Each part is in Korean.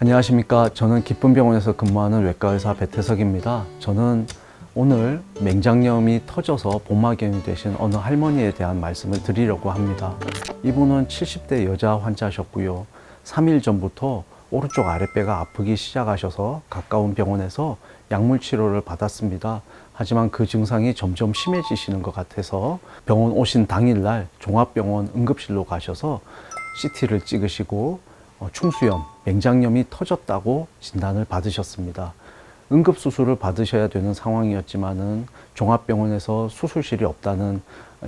안녕하십니까. 저는 기쁨병원에서 근무하는 외과의사 배태석입니다. 저는 오늘 맹장염이 터져서 복막염이 되신 어느 할머니에 대한 말씀을 드리려고 합니다. 이분은 70대 여자 환자셨고요. 3일 전부터 오른쪽 아랫배가 아프기 시작하셔서 가까운 병원에서 약물 치료를 받았습니다. 하지만 그 증상이 점점 심해지시는 것 같아서 병원 오신 당일날 종합병원 응급실로 가셔서 CT를 찍으시고 어, 충수염, 맹장염이 터졌다고 진단을 받으셨습니다. 응급 수술을 받으셔야 되는 상황이었지만은 종합병원에서 수술실이 없다는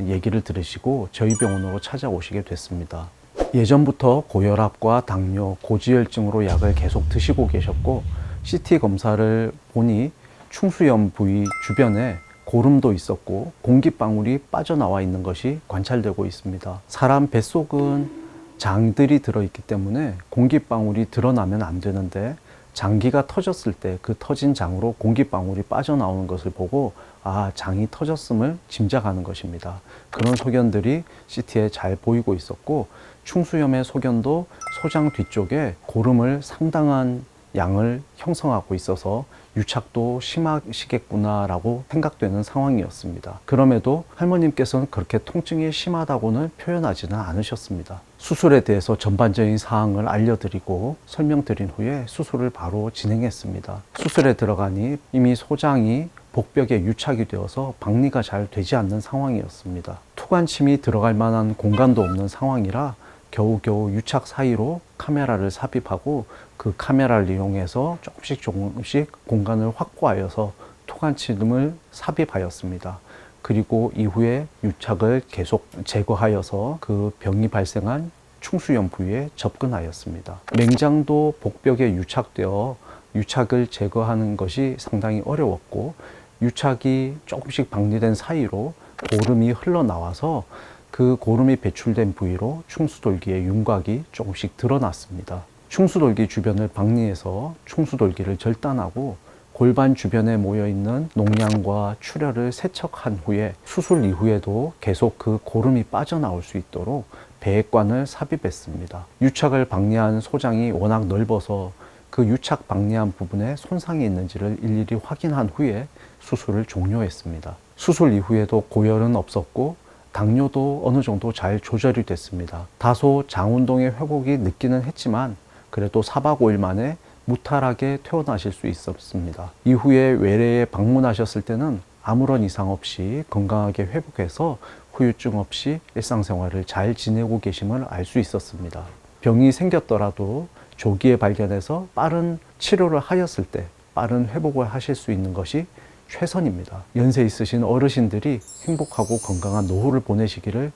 얘기를 들으시고 저희 병원으로 찾아오시게 됐습니다. 예전부터 고혈압과 당뇨, 고지혈증으로 약을 계속 드시고 계셨고 CT 검사를 보니 충수염 부위 주변에 고름도 있었고 공기방울이 빠져나와 있는 것이 관찰되고 있습니다. 사람 뱃속은 장들이 들어있기 때문에 공기방울이 드러나면 안 되는데 장기가 터졌을 때 그 터진 장으로 공기방울이 빠져나오는 것을 보고 아, 장이 터졌음을 짐작하는 것입니다. 그런 소견들이 CT에 잘 보이고 있었고 충수염의 소견도 소장 뒤쪽에 고름을 상당한 양을 형성하고 있어서 유착도 심하시겠구나라고 생각되는 상황이었습니다. 그럼에도 할머님께서는 그렇게 통증이 심하다고는 표현하지는 않으셨습니다. 수술에 대해서 전반적인 사항을 알려드리고 설명드린 후에 수술을 바로 진행했습니다. 수술에 들어가니 이미 소장이 복벽에 유착이 되어서 박리가 잘 되지 않는 상황이었습니다. 투관침이 들어갈 만한 공간도 없는 상황이라 겨우겨우 유착 사이로 카메라를 삽입하고 그 카메라를 이용해서 조금씩 조금씩 공간을 확보하여서 토관침을 삽입하였습니다. 그리고 이후에 유착을 계속 제거하여서 그 병이 발생한 충수염 부위에 접근하였습니다. 맹장도 복벽에 유착되어 유착을 제거하는 것이 상당히 어려웠고 유착이 조금씩 박리된 사이로 고름이 흘러나와서 그 고름이 배출된 부위로 충수돌기의 윤곽이 조금씩 드러났습니다. 충수돌기 주변을 박리해서 충수돌기를 절단하고 골반 주변에 모여 있는 농양과 출혈을 세척한 후에 수술 이후에도 계속 그 고름이 빠져나올 수 있도록 배액관을 삽입했습니다. 유착을 박리한 소장이 워낙 넓어서 그 유착 박리한 부분에 손상이 있는지를 일일이 확인한 후에 수술을 종료했습니다. 수술 이후에도 고열은 없었고 당뇨도 어느 정도 잘 조절이 됐습니다. 다소 장운동의 회복이 늦기는 했지만 그래도 4박 5일 만에 무탈하게 퇴원하실 수 있었습니다. 이후에 외래에 방문하셨을 때는 아무런 이상 없이 건강하게 회복해서 후유증 없이 일상생활을 잘 지내고 계심을 알 수 있었습니다. 병이 생겼더라도 조기에 발견해서 빠른 치료를 하였을 때 빠른 회복을 하실 수 있는 것이 최선입니다. 연세 있으신 어르신들이 행복하고 건강한 노후를 보내시기를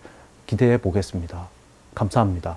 기대해 보겠습니다. 감사합니다.